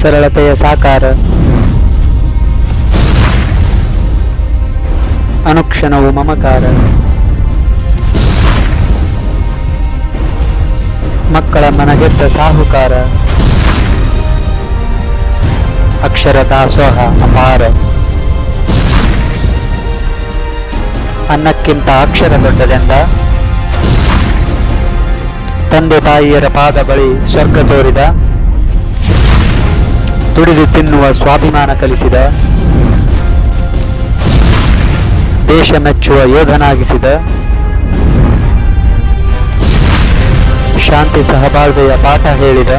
ಸರಳತೆಯ ಸಾಕಾರ. ಅನುಕ್ಷಣವು ಮಮಕಾರ. ಮಕ್ಕಳ ಮನಗೆದ್ದ ಸಾಹುಕಾರ. ಅಕ್ಷರ ದಾಸೋಹ ಅಪಾರ. ಅನ್ನಕ್ಕಿಂತ ಅಕ್ಷರ ದೊಡ್ಡದೆಂದ? ತಂದೆ ತಾಯಿಯರ ಪಾದ ಬಳಿ ಸ್ವರ್ಗ ತೋರಿದ? ದುಡಿದು ತಿನ್ನುವ ಸ್ವಾಭಿಮಾನ ಕಲಿಸಿದ, ದೇಶ ಮೆಚ್ಚುವ ಯೋಧನಾಗಿಸಿದ ಶಾಂತಿ ಸಹಬಾಳ್ವೆಯ ಪಾಠ ಹೇಳಿದ,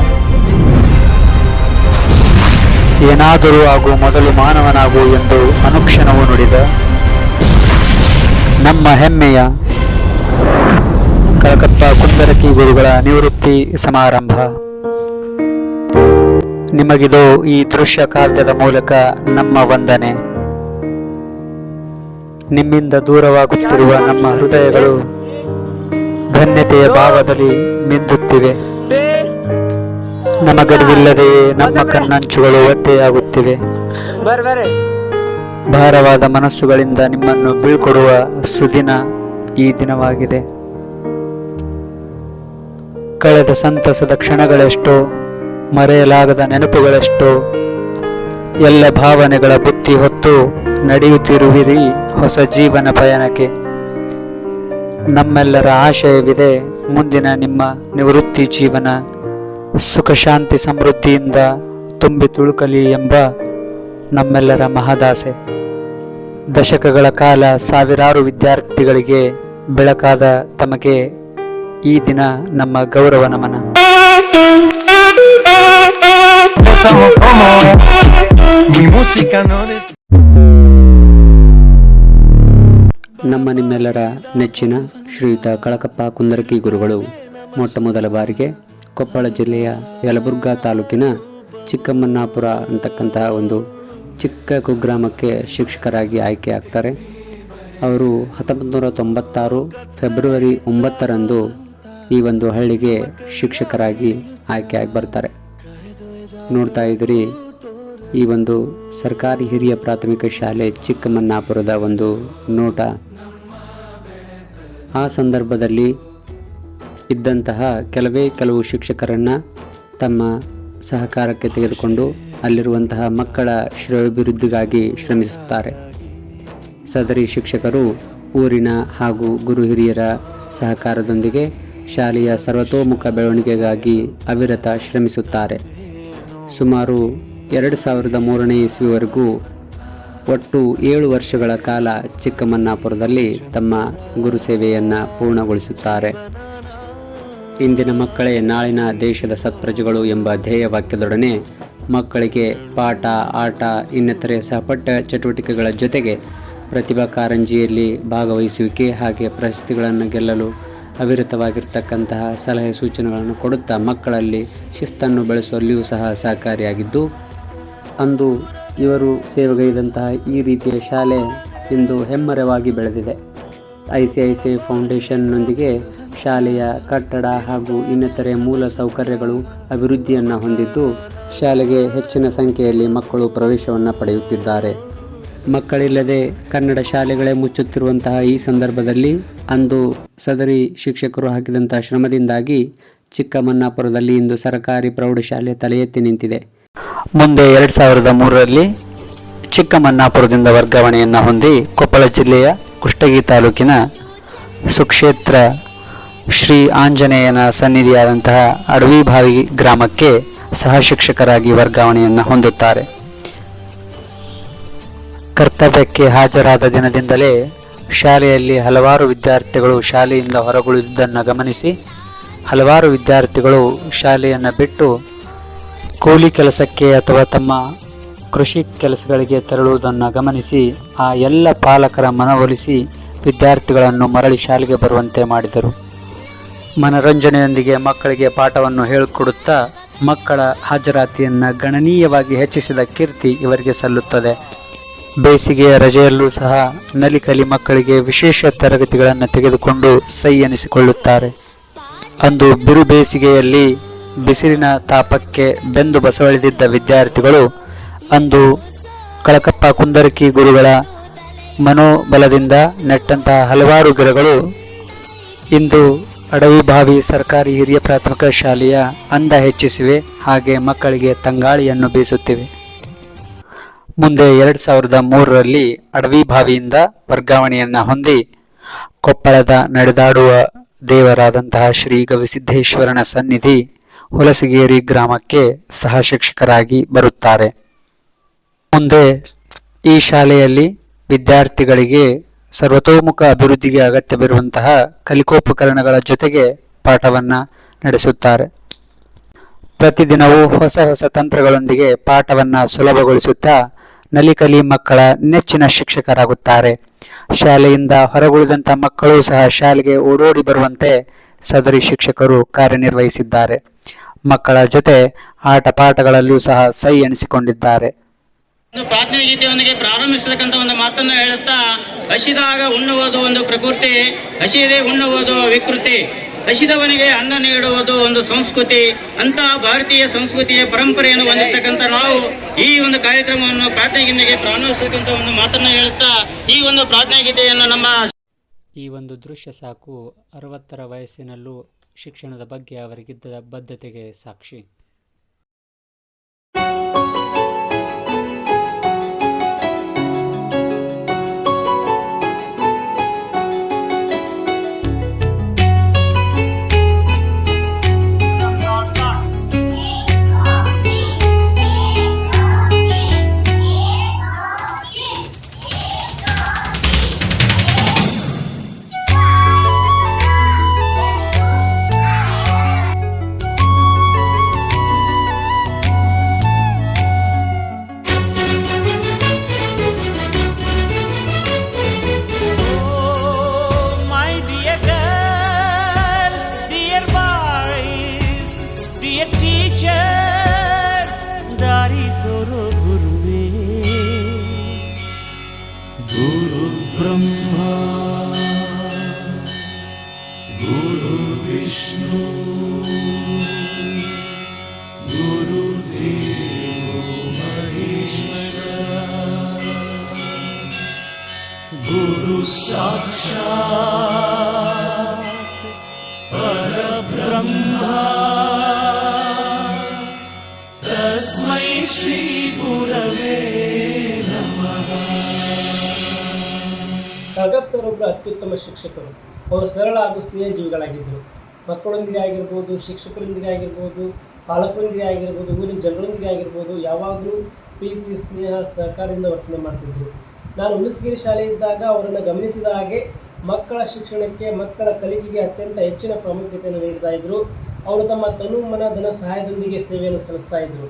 ಏನಾದರೂ ಆಗು ಮೊದಲು ಮಾನವನಾಗು ಎಂದು ಅನುಕ್ಷಣವು ನುಡಿದ, ನಮ್ಮ ಹೆಮ್ಮೆಯ ಕಳಕಪ್ಪ ಕುಂದರಕಿ ಗುರುಗಳ ನಿವೃತ್ತಿ ಸಮಾರಂಭ. ನಿಮಗಿದು ಈ ದೃಶ್ಯ ಕಾವ್ಯದ ಮೂಲಕ ನಮ್ಮ ವಂದನೆ. ನಿಮ್ಮಿಂದ ದೂರವಾಗುತ್ತಿರುವ ನಮ್ಮ ಹೃದಯಗಳು ಧನ್ಯತೆಯ ಭಾವದಲ್ಲಿ ಮಿಂದುತ್ತಿವೆ. ನಮಗರಿವಿಲ್ಲದೆಯೇ ನಮ್ಮ ಕಣ್ಣಂಚುಗಳು ಒತ್ತೆಯಾಗುತ್ತಿವೆ. ಭಾರವಾದ ಮನಸ್ಸುಗಳಿಂದ ನಿಮ್ಮನ್ನು ಬೀಳ್ಕೊಡುವ ಸುದಿನ ಈ ದಿನವಾಗಿದೆ. ಕಳೆದ ಸಂತಸದ ಕ್ಷಣಗಳೆಷ್ಟೋ ಮರೆಯಲಾಗದ ನೆನಪುಗಳಷ್ಟು. ಎಲ್ಲ ಭಾವನೆಗಳ ಬುತ್ತಿ ಹೊತ್ತು ನಡೆಯುತ್ತಿರುವಿರಿ ಹೊಸ ಜೀವನ ಪಯಣಕ್ಕೆ. ನಮ್ಮೆಲ್ಲರ ಆಶಯವಿದೆ ಮುಂದಿನ ನಿಮ್ಮ ನಿವೃತ್ತಿ ಜೀವನ. ಸುಖ, ಶಾಂತಿ, ಸಮೃದ್ಧಿಯಿಂದ ತುಂಬಿ ತುಳುಕಲಿ ಎಂಬ ನಮ್ಮೆಲ್ಲರ ಮಹದಾಸೆ. ದಶಕಗಳ ಕಾಲ ಸಾವಿರಾರು ವಿದ್ಯಾರ್ಥಿಗಳಿಗೆ ಬೆಳಕಾದ ತಮಗೆ ಈ ದಿನ ನಮ್ಮ ಗೌರವ ನಮನ. Empezamos como mi música no. ನಮ್ಮ ನಿಮ್ಮೆಲ್ಲರ ನೆಚ್ಚಿನ ಶ್ರೀಯುತ ಕಳಕಪ್ಪ ಕುಂದರಕಿ ಗುರುಗಳು ಮೊಟ್ಟ ಮೊದಲ ಬಾರಿಗೆ ಕೊಪ್ಪಳ ಜಿಲ್ಲೆಯ ಯಲಬುರ್ಗಾ ತಾಲೂಕಿನ ಚಿಕ್ಕಮ್ಮನ್ನಾಪುರ ಅಂತಕ್ಕಂತಹ ಒಂದು ಚಿಕ್ಕ ಕುಗ್ರಾಮಕ್ಕೆ ಶಿಕ್ಷಕರಾಗಿ ಆಯ್ಕೆ ಆಗ್ತಾರೆ ಅವರು ಹತ್ತೊಂಬತ್ತು ನೂರ ತೊಂಬತ್ತಾರು ಫೆಬ್ರವರಿ ಒಂಬತ್ತರಂದು ಈ ಒಂದು ಹಳ್ಳಿಗೆ ಶಿಕ್ಷಕರಾಗಿ ಆಯ್ಕೆಯಾಗಿ ಬರ್ತಾರೆ ನೋಡ್ತಾ ಇದ್ದೀರಿ ಈ ಒಂದು ಸರ್ಕಾರಿ ಹಿರಿಯ ಪ್ರಾಥಮಿಕ ಶಾಲೆ ಚಿಕ್ಕಮನ್ನಾಪುರದ ಒಂದು ನೋಟ. ಆ ಸಂದರ್ಭದಲ್ಲಿ ಇದ್ದಂತಹ ಕೆಲವೇ ಕೆಲವು ಶಿಕ್ಷಕರನ್ನು ತಮ್ಮ ಸಹಕಾರಕ್ಕೆ ತೆಗೆದುಕೊಂಡು ಅಲ್ಲಿರುವಂತಹ ಮಕ್ಕಳ ಶ್ರೇಯೋಭಿವೃದ್ಧಿಗಾಗಿ ಶ್ರಮಿಸುತ್ತಾರೆ. ಸದರಿ ಶಿಕ್ಷಕರು ಊರಿನ ಹಾಗೂ ಗುರು ಹಿರಿಯರ ಸಹಕಾರದೊಂದಿಗೆ ಶಾಲೆಯ ಸರ್ವತೋಮುಖ ಬೆಳವಣಿಗೆಗಾಗಿ ಅವಿರತ ಶ್ರಮಿಸುತ್ತಾರೆ. ಸುಮಾರು ಎರಡು ಸಾವಿರದ ಮೂರನೇ ಇಸ್ವಿವರೆಗೂ ಒಟ್ಟು ಏಳು ವರ್ಷಗಳ ಕಾಲ ಚಿಕ್ಕಮನ್ನಾಪುರದಲ್ಲಿ ತಮ್ಮ ಗುರು ಸೇವೆಯನ್ನು ಪೂರ್ಣಗೊಳಿಸುತ್ತಾರೆ. ಇಂದಿನ ಮಕ್ಕಳೇ ನಾಳಿನ ದೇಶದ ಸತ್ಪ್ರಜೆಗಳು ಎಂಬ ಧ್ಯೇಯ ವಾಕ್ಯದೊಡನೆ ಮಕ್ಕಳಿಗೆ ಪಾಠ, ಆಟ, ಇನ್ನಿತರೆ ಸಹಪಠ್ಯ ಚಟುವಟಿಕೆಗಳ ಜೊತೆಗೆ ಪ್ರತಿಭಾ ಕಾರಂಜಿಯಲ್ಲಿ ಭಾಗವಹಿಸುವಿಕೆ ಹಾಗೆ ಪ್ರಶಸ್ತಿಗಳನ್ನು ಗೆಲ್ಲಲು ಅವಿರತವಾಗಿರ್ತಕ್ಕಂತಹ ಸಲಹೆ ಸೂಚನೆಗಳನ್ನು ಕೊಡುತ್ತಾ ಮಕ್ಕಳಲ್ಲಿ ಶಿಸ್ತನ್ನು ಬೆಳೆಸುವಲ್ಲಿಯೂ ಸಹ ಸಹಕಾರಿಯಾಗಿದ್ದು, ಅಂದು ಇವರು ಸೇವೆಗೈದಂತಹ ಈ ರೀತಿಯ ಶಾಲೆ ಇಂದು ಹೆಮ್ಮರವಾಗಿ ಬೆಳೆದಿದೆ. ಐ ಸಿ ಐ ಸಿ ಫೌಂಡೇಶನ್ನೊಂದಿಗೆ ಶಾಲೆಯ ಕಟ್ಟಡ ಹಾಗೂ ಇನ್ನಿತರೆ ಮೂಲ ಸೌಕರ್ಯಗಳು ಅಭಿವೃದ್ಧಿಯನ್ನು ಹೊಂದಿದ್ದು, ಶಾಲೆಗೆ ಹೆಚ್ಚಿನ ಸಂಖ್ಯೆಯಲ್ಲಿ ಮಕ್ಕಳು ಪ್ರವೇಶವನ್ನು ಪಡೆಯುತ್ತಿದ್ದಾರೆ. ಮಕ್ಕಳಿಲ್ಲದೆ ಕನ್ನಡ ಶಾಲೆಗಳೇ ಮುಚ್ಚುತ್ತಿರುವಂತಹ ಈ ಸಂದರ್ಭದಲ್ಲಿ ಅಂದು ಸದರಿ ಶಿಕ್ಷಕರು ಹಾಕಿದಂತಹ ಶ್ರಮದಿಂದಾಗಿ ಚಿಕ್ಕಮನ್ನಾಪುರದಲ್ಲಿ ಇಂದು ಸರ್ಕಾರಿ ಪ್ರೌಢಶಾಲೆ ತಲೆ ಎತ್ತಿ ನಿಂತಿದೆ. ಮುಂದೆ ಎರಡು ಸಾವಿರದ ಮೂರರಲ್ಲಿ ಚಿಕ್ಕಮನ್ನಾಪುರದಿಂದ ವರ್ಗಾವಣೆಯನ್ನು ಹೊಂದಿ ಕೊಪ್ಪಳ ಜಿಲ್ಲೆಯ ಕುಷ್ಟಗಿ ತಾಲೂಕಿನ ಸುಕ್ಷೇತ್ರ ಶ್ರೀ ಆಂಜನೇಯನ ಸನ್ನಿಧಿಯಾದಂತಹ ಅಡವಿಭಾವಿ ಗ್ರಾಮಕ್ಕೆ ಸಹ ಶಿಕ್ಷಕರಾಗಿ ವರ್ಗಾವಣೆಯನ್ನು ಹೊಂದುತ್ತಾರೆ. ಕರ್ತವ್ಯಕ್ಕೆ ಹಾಜರಾದ ದಿನದಿಂದಲೇ ಶಾಲೆಯಲ್ಲಿ ಹಲವಾರು ವಿದ್ಯಾರ್ಥಿಗಳು ಶಾಲೆಯಿಂದ ಹೊರಗುಳಿದುದನ್ನು ಗಮನಿಸಿ, ಹಲವಾರು ವಿದ್ಯಾರ್ಥಿಗಳು ಶಾಲೆಯನ್ನು ಬಿಟ್ಟು ಕೂಲಿ ಕೆಲಸಕ್ಕೆ ಅಥವಾ ತಮ್ಮ ಕೃಷಿ ಕೆಲಸಗಳಿಗೆ ತೆರಳುವುದನ್ನು ಗಮನಿಸಿ, ಆ ಎಲ್ಲ ಪಾಲಕರ ಮನವೊಲಿಸಿ ವಿದ್ಯಾರ್ಥಿಗಳನ್ನು ಮರಳಿ ಶಾಲೆಗೆ ಬರುವಂತೆ ಮಾಡಿದರು. ಮನರಂಜನೆಯೊಂದಿಗೆ ಮಕ್ಕಳಿಗೆ ಪಾಠವನ್ನು ಹೇಳಿಕೊಡುತ್ತಾ ಮಕ್ಕಳ ಹಾಜರಾತಿಯನ್ನು ಗಣನೀಯವಾಗಿ ಹೆಚ್ಚಿಸಿದ ಕೀರ್ತಿ ಇವರಿಗೆ ಸಲ್ಲುತ್ತದೆ. ಬೇಸಿಗೆಯ ರಜೆಯಲ್ಲೂ ಸಹ ನಲಿಕಲಿ ಮಕ್ಕಳಿಗೆ ವಿಶೇಷ ತರಗತಿಗಳನ್ನು ತೆಗೆದುಕೊಂಡು ಸೈ ಎನಿಸಿಕೊಳ್ಳುತ್ತಾರೆ. ಅಂದು ಬಿರು ಬೇಸಿಗೆಯಲ್ಲಿ ಬಿಸಿಲಿನ ತಾಪಕ್ಕೆ ಬೆಂದು ಬಸವಳಿದಿದ್ದ ವಿದ್ಯಾರ್ಥಿಗಳು, ಅಂದು ಕಳಕಪ್ಪ ಕುಂದರಕಿ ಗುರುಗಳ ಮನೋಬಲದಿಂದ ನೆಟ್ಟಂತಹ ಹಲವಾರು ಗಿಡಗಳು, ಇಂದು ಅಡವಿಭಾವಿ ಸರ್ಕಾರಿ ಹಿರಿಯ ಪ್ರಾಥಮಿಕ ಶಾಲೆಯ ಅಂದ ಹೆಚ್ಚಿಸಿವೆ, ಹಾಗೆ ಮಕ್ಕಳಿಗೆ ತಂಗಾಳಿಯನ್ನು ಬೀಸುತ್ತಿವೆ. ಮುಂದೆ ಎರಡು ಸಾವಿರದ ಮೂರರಲ್ಲಿ ಅಡವಿ ಬಾವಿಯಿಂದ ವರ್ಗಾವಣೆಯನ್ನು ಹೊಂದಿ ಕೊಪ್ಪಳದ ನಡೆದಾಡುವ ದೇವರಾದಂತಹ ಶ್ರೀ ಗವಿಸಿದ್ದೇಶ್ವರನ ಸನ್ನಿಧಿ ಹುಲಸಗೇರಿ ಗ್ರಾಮಕ್ಕೆ ಸಹ ಶಿಕ್ಷಕರಾಗಿ ಬರುತ್ತಾರೆ. ಮುಂದೆ ಈ ಶಾಲೆಯಲ್ಲಿ ವಿದ್ಯಾರ್ಥಿಗಳಿಗೆ ಸರ್ವತೋಮುಖ ಅಭಿವೃದ್ಧಿಗೆ ಅಗತ್ಯವಿರುವಂತಹ ಕಲಿಕೋಪಕರಣಗಳ ಜೊತೆಗೆ ಪಾಠವನ್ನು ನಡೆಸುತ್ತಾರೆ. ಪ್ರತಿದಿನವೂ ಹೊಸ ಹೊಸ ತಂತ್ರಗಳೊಂದಿಗೆ ಪಾಠವನ್ನು ಸುಲಭಗೊಳಿಸುತ್ತಾ ನಲಿಕಲಿ ಮಕ್ಕಳ ನೆಚ್ಚಿನ ಶಿಕ್ಷಕರಾಗುತ್ತಾರೆ. ಶಾಲೆಯಿಂದ ಹೊರಗುಳಿದಂಥ ಮಕ್ಕಳು ಸಹ ಶಾಲೆಗೆ ಓಡೋಡಿ ಬರುವಂತೆ ಸದರಿ ಶಿಕ್ಷಕರು ಕಾರ್ಯನಿರ್ವಹಿಸಿದ್ದಾರೆ. ಮಕ್ಕಳ ಜೊತೆ ಆಟ ಪಾಠಗಳಲ್ಲೂ ಸಹ ಸೈ ಎಣಿಸಿಕೊಂಡಿದ್ದಾರೆ ಒಂದು ಪ್ರಾರ್ಥನೆ ಗೀತೆಯೊಂದಿಗೆ ಪ್ರಾರಂಭಿಸತಕ್ಕಂಥ ಒಂದು ಮಾತನ್ನು ಹೇಳುತ್ತಾ, ಹಸಿದಾಗ ಉಣ್ಣುವುದು ಒಂದು ಪ್ರಕೃತಿ, ಹಸಿಯದೆ ಉಣ್ಣುವುದು ವಿಕೃತಿ. ಹಸಿದವನಿಗೆ ಅನ್ನ ನೀಡುವುದು ಒಂದು ಸಂಸ್ಕೃತಿ. ಅಂತ ಭಾರತೀಯ ಸಂಸ್ಕೃತಿಯ ಪರಂಪರೆಯನ್ನು ಹೊಂದಿರತಕ್ಕಂಥ ನಾವು ಈ ಒಂದು ಕಾರ್ಯಕ್ರಮವನ್ನು ಪ್ರಾರ್ಥನೆಗೆ ಪ್ರಾರಂಭಿಸತಕ್ಕಂಥ ಒಂದು ಮಾತನ್ನು ಹೇಳುತ್ತಾ ಈ ಒಂದು ಪ್ರಾರ್ಥನೆ ಗೀತೆಯನ್ನು ನಮ್ಮ ಈ ಒಂದು ದೃಶ್ಯ ಸಾಕು ಅರವತ್ತರ ವಯಸ್ಸಿನಲ್ಲೂ ಶಿಕ್ಷಣದ ಬಗ್ಗೆ ಅವರಿಗಿದ್ದ ಬದ್ಧತೆಗೆ ಸಾಕ್ಷಿ. ಗುರು ರಾಘವ್ ಸರ್ ಒಬ್ಬರು ಅತ್ಯುತ್ತಮ ಶಿಕ್ಷಕರು. ಅವರು ಸರಳ ಹಾಗೂ ಸ್ನೇಹ ಜೀವಿಗಳಾಗಿದ್ದರು ಮಕ್ಕಳೊಂದಿಗೆ ಆಗಿರ್ಬೋದು, ಶಿಕ್ಷಕರೊಂದಿಗೆ ಆಗಿರ್ಬೋದು, ಪಾಲಕರೊಂದಿಗೆ ಆಗಿರ್ಬೋದು, ಊರಿನ ಜನರೊಂದಿಗೆ ಆಗಿರ್ಬೋದು, ಯಾವಾಗಲೂ ಪ್ರೀತಿ, ಸ್ನೇಹ, ಸಹಕಾರದಿಂದ ವರ್ತನೆ ಮಾಡ್ತಿದ್ದರು ನಾನು ಹುಲಸಗಿರಿ ಶಾಲೆ ಇದ್ದಾಗ ಅವರನ್ನು ಗಮನಿಸಿದ ಹಾಗೆ ಮಕ್ಕಳ ಶಿಕ್ಷಣಕ್ಕೆ, ಮಕ್ಕಳ ಕಲಿಕೆಗೆ ಅತ್ಯಂತ ಹೆಚ್ಚಿನ ಪ್ರಾಮುಖ್ಯತೆಯನ್ನು ನೀಡ್ತಾ ಇದ್ದರು ಅವರು ತಮ್ಮ ತನು ಮನ ಧನ ಸಹಾಯದೊಂದಿಗೆ ಸೇವೆಯನ್ನು ಸಲ್ಲಿಸ್ತಾ ಇದ್ದರು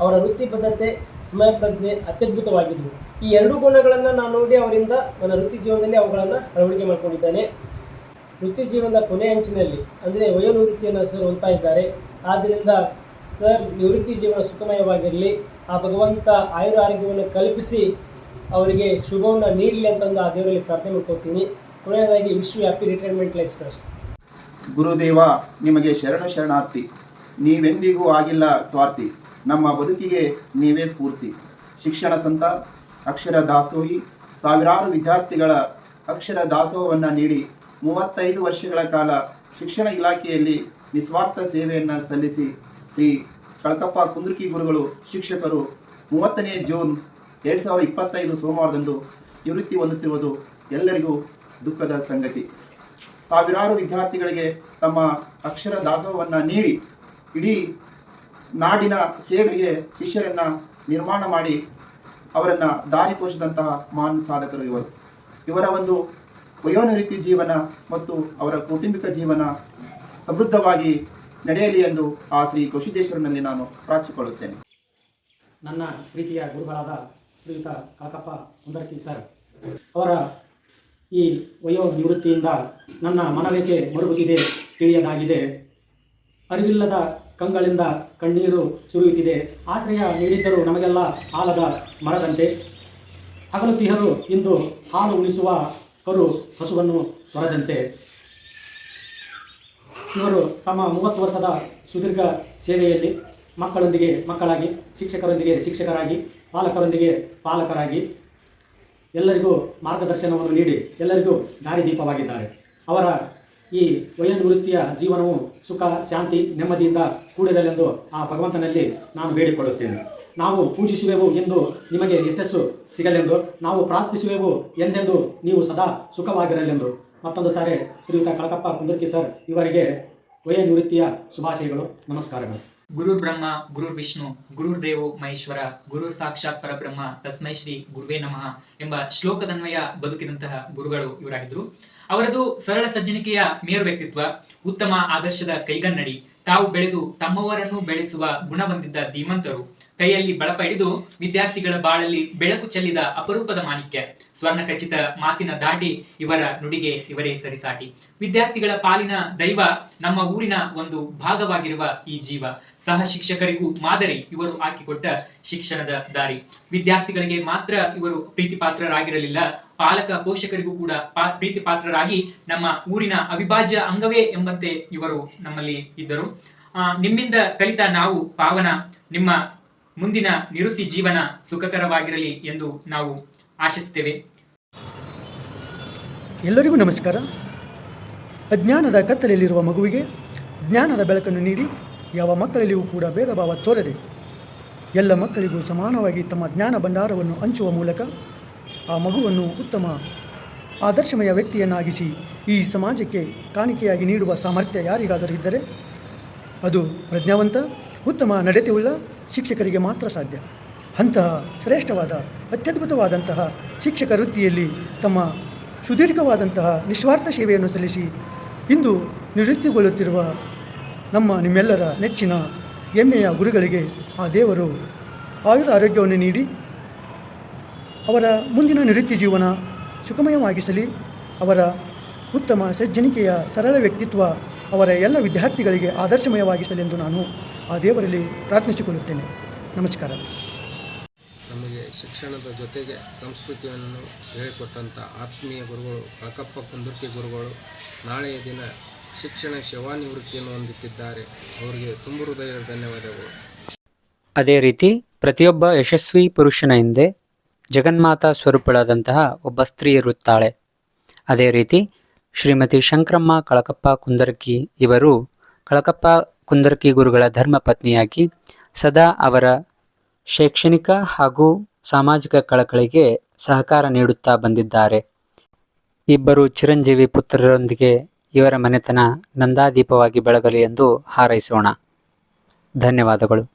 ಅವರ ವೃತ್ತಿ ಬದ್ಧತೆ ಸಮಯ ಪ್ರಜ್ಞೆ ಅತ್ಯದ್ಭುತವಾಗಿದ್ದವು ಈ ಎರಡು ಗುಣಗಳನ್ನು ನಾನು ನೋಡಿ ಅವರಿಂದ ನನ್ನ ವೃತ್ತಿ ಜೀವನದಲ್ಲಿ ಅವುಗಳನ್ನು ಅಳವಡಿಕೆ ಮಾಡಿಕೊಂಡಿದ್ದೇನೆ. ವೃತ್ತಿ ಜೀವನದ ಕೊನೆ ಅಂಚಿನಲ್ಲಿ ಅಂದರೆ ವಯೋನಿವೃತ್ತಿಯನ್ನು ಸರ್ ಹೊಂತಾ ಇದ್ದಾರೆ. ಆದ್ದರಿಂದ ಸರ್ ನಿವೃತ್ತಿ ಜೀವನ ಸುಖಮಯವಾಗಿರಲಿ. ಆ ಭಗವಂತ ಆಯುರ ಆರೋಗ್ಯವನ್ನು ಕಲ್ಪಿಸಿ ಅವರಿಗೆ ಶುಭವನ್ನು ನೀಡಲಿ ಅಂತಂದು ಆ ದೇವರಲ್ಲಿ ಪ್ರಾರ್ಥನೆ ಮಾಡ್ಕೋತೀನಿ ಕೊನೆಯದಾಗಿ ವಿಶ್ವ ಹ್ಯಾಪಿ ರಿಟೈರ್ಮೆಂಟ್ ಲೈಫ್ ಸರ್. ಗುರುದೇವ, ನಿಮಗೆ ಶರಣ ಶರಣಾರ್ಥಿ. ನೀವೆಂದಿಗೂ ಆಗಿಲ್ಲ ಸ್ವಾರ್ಥಿ. ನಮ್ಮ ಬದುಕಿಗೆ ನೀವೇ ಸ್ಫೂರ್ತಿ. ಶಿಕ್ಷಣ ಸಂತ ಅಕ್ಷರ ದಾಸೋಹಿ, ಸಾವಿರಾರು ವಿದ್ಯಾರ್ಥಿಗಳ ಅಕ್ಷರ ದಾಸೋಹವನ್ನು ನೀಡಿ ಮೂವತ್ತೈದು ವರ್ಷಗಳ ಕಾಲ ಶಿಕ್ಷಣ ಇಲಾಖೆಯಲ್ಲಿ ನಿಸ್ವಾರ್ಥ ಸೇವೆಯನ್ನು ಸಲ್ಲಿಸಿ ಶ್ರೀ ಕಳಕಪ್ಪ ಕುಂದ್ರಕಿ ಗುರುಗಳು ಶಿಕ್ಷಕರು ಮೂವತ್ತನೇ ಜೂನ್ ಎರಡು ಸಾವಿರದ ಇಪ್ಪತ್ತೈದು ಸೋಮವಾರದಂದು ನಿವೃತ್ತಿ ಹೊಂದುತ್ತಿರುವುದು ಎಲ್ಲರಿಗೂ ದುಃಖದ ಸಂಗತಿ. ಸಾವಿರಾರು ವಿದ್ಯಾರ್ಥಿಗಳಿಗೆ ತಮ್ಮ ಅಕ್ಷರ ದಾಸೋಹವನ್ನು ನೀಡಿ ಇಡೀ ನಾಡಿನ ಸೇವೆಗೆ ಶಿಷ್ಯರನ್ನು ನಿರ್ಮಾಣ ಮಾಡಿ ಅವರನ್ನು ದಾರಿ ತೋರಿಸಿದಂತಹ ಮಹಾನ್ ಸಾಧಕರು ಇವರು. ಇವರ ಒಂದು ವಯೋನಿವೃತ್ತಿ ಜೀವನ ಮತ್ತು ಅವರ ಕೌಟುಂಬಿಕ ಜೀವನ ಸಮೃದ್ಧವಾಗಿ ನಡೆಯಲಿ ಎಂದು ಆ ಶ್ರೀ ಕೌಶಿದೇಶ್ವರನಲ್ಲಿ ನಾನು ಪ್ರಾರ್ಥಿಸಿಕೊಳ್ಳುತ್ತೇನೆ. ನನ್ನ ಪ್ರೀತಿಯ ಗುರುಗಳಾದ ಶ್ರೀಯುತ ಕಾಕಪ್ಪ ಕುಂದರ್ಕಿ ಸರ್, ಅವರ ಈ ವಯೋ ನಿವೃತ್ತಿಯಿಂದ ನನ್ನ ಮನವೇಕೆ ಮರುಗುತ್ತಿದೆ ತಿಳಿಯದಾಗಿದೆ. ಅರಿವಿಲ್ಲದ ಕಂಗಳಿಂದ ಕಣ್ಣೀರು ಸುರಿಯುತ್ತಿದೆ. ಆಶ್ರಯ ನೀಡಿದ್ದರೂ ನಮಗೆಲ್ಲ ಆಲದ ಮರದಂತೆ. ಹಗಲು ಸಿಹರು ಇಂದು ಹಾಲು ಉಳಿಸುವ ಕರು ಹಸುವನ್ನು ತೊರೆದಂತೆ. ಇವರು ತಮ್ಮ ಮೂವತ್ತು ವರ್ಷದ ಸುದೀರ್ಘ ಸೇವೆಯಲ್ಲಿ ಮಕ್ಕಳೊಂದಿಗೆ ಮಕ್ಕಳಾಗಿ, ಶಿಕ್ಷಕರೊಂದಿಗೆ ಶಿಕ್ಷಕರಾಗಿ, ಪಾಲಕರೊಂದಿಗೆ ಪಾಲಕರಾಗಿ ಎಲ್ಲರಿಗೂ ಮಾರ್ಗದರ್ಶನವನ್ನು ನೀಡಿ, ಎಲ್ಲರಿಗೂ ದಾರಿದೀಪವಾಗಿದ್ದಾರೆ. ಅವರ ಈ ವಯೋನಿವೃತ್ತಿಯ ಜೀವನವು ಸುಖ, ಶಾಂತಿ, ನೆಮ್ಮದಿಯಿಂದ ಕೂಡಿರಲೆಂದು ಆ ಭಗವಂತನಲ್ಲಿ ನಾನು ಬೇಡಿಕೊಳ್ಳುತ್ತೇನೆ. ನಾವು ಪೂಜಿಸುವೆವು ಎಂದು ನಿಮಗೆ ಯಶಸ್ಸು ಸಿಗಲೆಂದು, ನಾವು ಪ್ರಾರ್ಥಿಸುವೆವು ಎಂದೆಂದು ನೀವು ಸದಾ ಸುಖವಾಗಿರಲೆಂದು. ಮತ್ತೊಂದು ಸಾರಿ ಶ್ರೀಯುತ ಕಳಕಪ್ಪ ಕುಂದರ್ಕಿ ಸರ್ ಇವರಿಗೆ ವಯೋನಿವೃತ್ತಿಯ ಶುಭಾಶಯಗಳು, ನಮಸ್ಕಾರಗಳು. ಗುರುರ್ ಬ್ರಹ್ಮ ಗುರುರ್ ವಿಷ್ಣು ಗುರುರ್ ದೇವೋ ಮಹೇಶ್ವರ ಗುರುರ್ ಸಾಕ್ಷಾತ್ ಪರಬ್ರಹ್ಮ, ತಸ್ಮೈ ಶ್ರೀ ಗುರುವೇ ನಮಃ ಎಂಬ ಶ್ಲೋಕದನ್ವಯ ಬದುಕಿದಂತಹ ಗುರುಗಳು ಇವರಾಗಿದ್ರು. ಅವರದು ಸರಳ ಸಜ್ಜನಿಕೆಯ ಮೇರು ವ್ಯಕ್ತಿತ್ವ, ಉತ್ತಮ ಆದರ್ಶದ ಕೈಗನ್ನಡಿ, ತಾವು ಬೆಳೆದು ತಮ್ಮವರನ್ನು ಬೆಳೆಸುವ ಗುಣ ಬಂದಿದ್ದ ಧೀಮಂತರು. ಕೈಯಲ್ಲಿ ಬಳಪ ಹಿಡಿದು ವಿದ್ಯಾರ್ಥಿಗಳ ಬಾಳಲ್ಲಿ ಬೆಳಕು ಚೆಲ್ಲಿದ ಅಪರೂಪದ ಮಾಣಿಕ್ಯ. ಸ್ವರ್ಣ ಖಚಿತ ಮಾತಿನ ದಾಟಿ ಇವರ ನುಡಿಗೆ ಇವರೇ ಸರಿಸಾಟಿ. ವಿದ್ಯಾರ್ಥಿಗಳ ಪಾಲಿನ ದೈವ ನಮ್ಮ ಊರಿನ ಒಂದು ಭಾಗವಾಗಿರುವ ಈ ಜೀವ. ಸಹ ಶಿಕ್ಷಕರಿಗೂ ಮಾದರಿ ಇವರು ಹಾಕಿಕೊಟ್ಟ ಶಿಕ್ಷಣದ ದಾರಿ. ವಿದ್ಯಾರ್ಥಿಗಳಿಗೆ ಮಾತ್ರ ಇವರು ಪ್ರೀತಿ ಪಾತ್ರರಾಗಿರಲಿಲ್ಲ ಪಾಲಕ ಪೋಷಕರಿಗೂ ಕೂಡ ಪ್ರೀತಿ ಪಾತ್ರರಾಗಿ ನಮ್ಮ ಊರಿನ ಅವಿಭಾಜ್ಯ ಅಂಗವೇ ಎಂಬಂತೆ ಇವರು ನಮ್ಮಲ್ಲಿ ಇದ್ದರು. ನಿಮ್ಮಿಂದ ಕಲಿತ ನಾವು ಪಾವನ, ನಿಮ್ಮ ಮುಂದಿನ ನಿವೃತ್ತಿ ಜೀವನ ಸುಖಕರವಾಗಿರಲಿ ಎಂದು ನಾವು ಆಶಿಸ್ತೇವೆ ಎಲ್ಲರಿಗೂ ನಮಸ್ಕಾರ. ಅಜ್ಞಾನದ ಕತ್ತಲೆಯಲ್ಲಿರುವ ಮಗುವಿಗೆ ಜ್ಞಾನದ ಬೆಳಕನ್ನು ನೀಡಿ ಯಾವ ಮಕ್ಕಳಲ್ಲಿಯೂ ಕೂಡ ಭೇದ ಭಾವ ತೋರದೆ ಎಲ್ಲ ಮಕ್ಕಳಿಗೂ ಸಮಾನವಾಗಿ ತಮ್ಮ ಜ್ಞಾನ ಭಂಡಾರವನ್ನು ಹಂಚುವ ಮೂಲಕ ಆ ಮಗುವನ್ನು ಉತ್ತಮ ಆದರ್ಶಮಯ ವ್ಯಕ್ತಿಯನ್ನಾಗಿಸಿ ಈ ಸಮಾಜಕ್ಕೆ ಕಾಣಿಕೆಯಾಗಿ ನೀಡುವ ಸಾಮರ್ಥ್ಯ ಯಾರಿಗಾದರೂ ಇದ್ದರೆ ಅದು ಪ್ರಜ್ಞಾವಂತ ಉತ್ತಮ ನಡತೆಯುಳ್ಳ ಶಿಕ್ಷಕರಿಗೆ ಮಾತ್ರ ಸಾಧ್ಯ. ಅಂತಹ ಶ್ರೇಷ್ಠವಾದ, ಅತ್ಯದ್ಭುತವಾದಂತಹ ಶಿಕ್ಷಕ ವೃತ್ತಿಯಲ್ಲಿ ತಮ್ಮ ಸುದೀರ್ಘವಾದಂತಹ ನಿಸ್ವಾರ್ಥ ಸೇವೆಯನ್ನು ಸಲ್ಲಿಸಿ ಇಂದು ನಿವೃತ್ತಿಗೊಳ್ಳುತ್ತಿರುವ ನಮ್ಮ ನಿಮ್ಮೆಲ್ಲರ ನೆಚ್ಚಿನ ಹೆಮ್ಮೆಯ ಗುರುಗಳಿಗೆ ಆ ದೇವರು ಆಯುರ ಆರೋಗ್ಯವನ್ನು ನೀಡಿ, ಅವರ ಮುಂದಿನ ನಿವೃತ್ತಿ ಜೀವನ ಸುಖಮಯವಾಗಿಸಲಿ ಅವರ ಉತ್ತಮ ಸಜ್ಜನಿಕೆಯ ಸರಳ ವ್ಯಕ್ತಿತ್ವ ಅವರ ಎಲ್ಲ ವಿದ್ಯಾರ್ಥಿಗಳಿಗೆ ಆದರ್ಶಮಯವಾಗಿಸಲೆಂದು ನಾನು ಆ ದೇವರಲ್ಲಿ ಪ್ರಾರ್ಥಿಸಿಕೊಳ್ಳುತ್ತೇನೆ. ನಮಸ್ಕಾರ. ನಮಗೆ ಶಿಕ್ಷಣದ ಜೊತೆಗೆ ಸಂಸ್ಕೃತಿಯನ್ನು ಹೇಳಿಕೊಟ್ಟಂಥ ಆತ್ಮೀಯ ಗುರುಗಳು ಕಳಕಪ್ಪ ಕುಂದುರ್ಕಿ ಗುರುಗಳು ನಾಳೆಯ ದಿನ ಶಿಕ್ಷಣ ಶವಾನಿವೃತ್ತಿಯನ್ನು ಹೊಂದುತ್ತಿದ್ದಾರೆ. ಅವರಿಗೆ ತುಂಬ ಹೃದಯದ ಧನ್ಯವಾದಗಳು. ಅದೇ ರೀತಿ ಪ್ರತಿಯೊಬ್ಬ ಯಶಸ್ವಿ ಪುರುಷನ ಹಿಂದೆ ಜಗನ್ಮಾತಾ ಸ್ವರೂಪಳಾದಂತಹ ಒಬ್ಬ ಸ್ತ್ರೀ ಇರುತ್ತಾಳೆ. ಅದೇ ರೀತಿ ಶ್ರೀಮತಿ ಶಂಕ್ರಮ್ಮ ಕಳಕಪ್ಪ ಕುಂದರ್ಕಿ ಇವರು ಕಳಕಪ್ಪ ಕುಂದರ್ಕಿ ಗುರುಗಳ ಧರ್ಮಪತ್ನಿಯಾಗಿ ಸದಾ ಅವರ ಶೈಕ್ಷಣಿಕ ಹಾಗೂ ಸಾಮಾಜಿಕ ಕಳಕಳಿಗೆ ಸಹಕಾರ ನೀಡುತ್ತಾ ಬಂದಿದ್ದಾರೆ. ಇಬ್ಬರು ಚಿರಂಜೀವಿ ಪುತ್ರರೊಂದಿಗೆ ಇವರ ಮನೆತನ ನಂದಾದೀಪವಾಗಿ ಬೆಳಗಲಿ ಎಂದು ಹಾರೈಸೋಣ. ಧನ್ಯವಾದಗಳು.